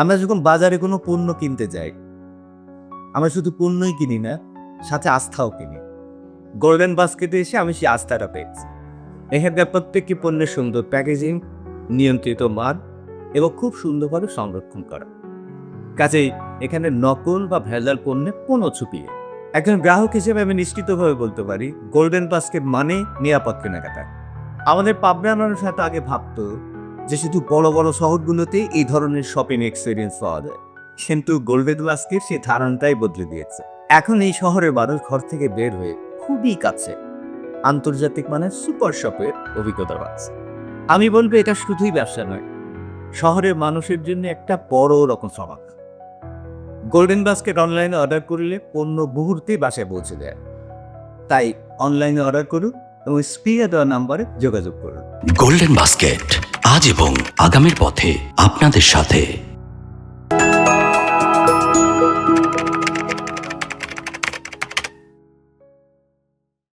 আমরা যখন বাজারে কোনো পণ্য কিনতে যাই, আমরা শুধু পণ্যই কিনি না, সাথে আস্থাও কিনি। গোল্ডেন বাস্কেটে এসে আমি সেই আস্থাটা পেয়েছি। এখানকার প্রত্যেকটি পণ্যের সুন্দর প্যাকেজিং, নিয়ন্ত্রিত মান এবং খুব সুন্দরভাবে সংরক্ষণ করা। কাজেই এখানে নকল বা ভেজাল পণ্যে কোনো ছুপিয়ে একজন গ্রাহক হিসেবে আমি নিশ্চিতভাবে বলতে পারি গোল্ডেন বাস্কেট মানে নিরাপদ কেনাকাটা। আমাদের পাবনার মানুষ হয়তো আগে ভাবতো যে শুধু বড় বড় শহরগুলোতে এই ধরনের শপিং এক্সপিরিয়েন্স পাওয়া যায়। কিন্তু গোল্ডেন বাস্কেট সেই ধারণাটাই বদলে দিয়েছে। এখন এই শহরের মানুষ ঘর থেকে বের হয়ে খুবই কাছে আন্তর্জাতিক মানে সুপার শপের অভিজ্ঞতা পাচ্ছে। আমি বলব এটা শুধুই ব্যবসা নয়, শহরের মানুষের জন্য একটা বড় রকম সমাধান গোল্ডেন বাস্কেট অনলাইনে অর্ডার করলে পণ্য মুহূর্তে বাসায় পৌঁছে দেয় তাই অনলাইনে অর্ডার করুন এবং স্ক্রিনে দেওয়া নাম্বারে যোগাযোগ করুন। গোল্ডেন বাস্কেট আজ এবং আগামীর পথে আপনাদের সাথে।